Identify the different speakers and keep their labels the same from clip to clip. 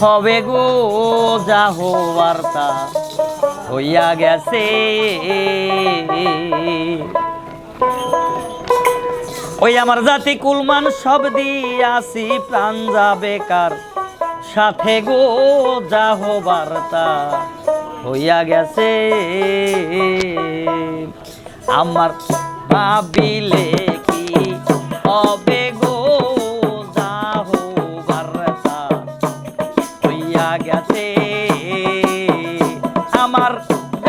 Speaker 1: হবে গো যা হওয়ার তা হইয়া গেছে। ওই আমার জাতি কুলমান সব দিয়াছি, প্রাণ যাবে কার সাথে গো যা হবার তা হইয়া গেছে। আমার ভাবিলে কি হবে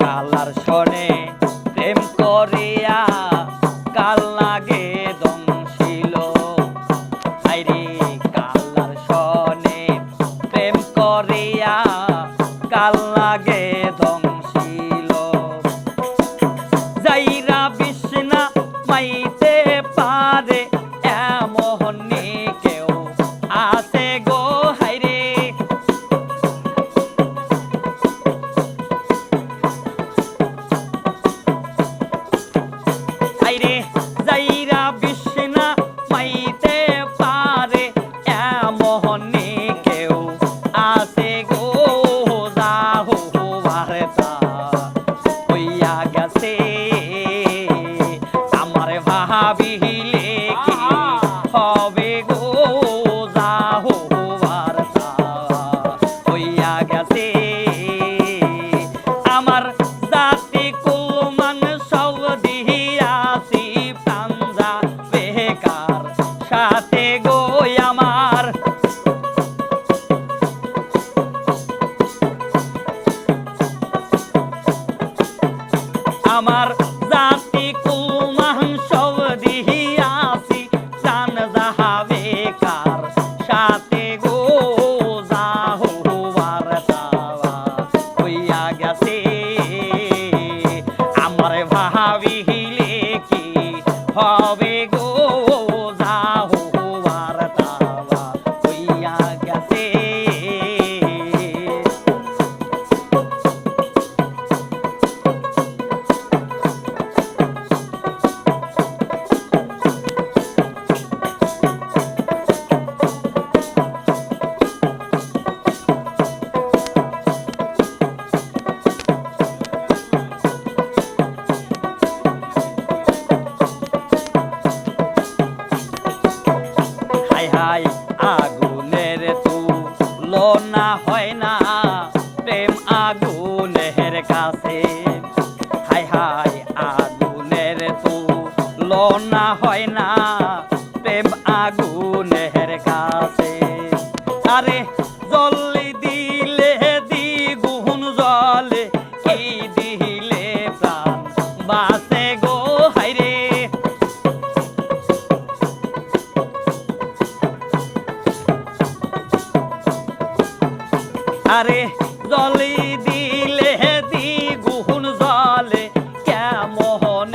Speaker 1: কালার সনে প্রেম করিয়া কাল লাগে দংশিল। আইরে, কালার সনে প্রেম করিয়া কাল লাগে দংশিল। হবে গো, যাহো বারতা। হইয়া গেছে। আমার জাতি কুলমান সব পাঞ্জা বেকার সাথে গো আমার। আমার জাতি আগুনের তুলনা হয় না, প্রেম আগুনের কাছে। হাই হাই আগুনের তুলনা হয় না, প্রেম আগুনের কাছে। আরে জলি দিলে দ্বিগুণ জলে কেমনে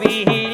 Speaker 1: ভাবিলে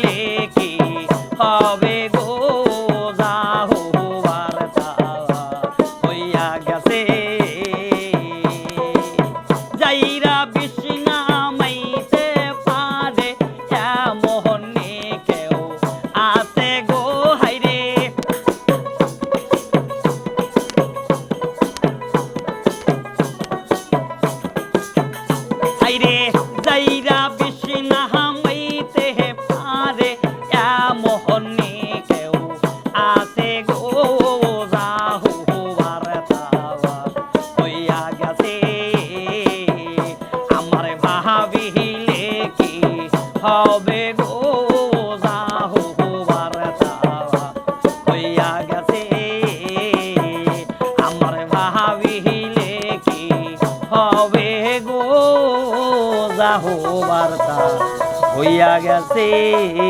Speaker 1: হইয়া গেছে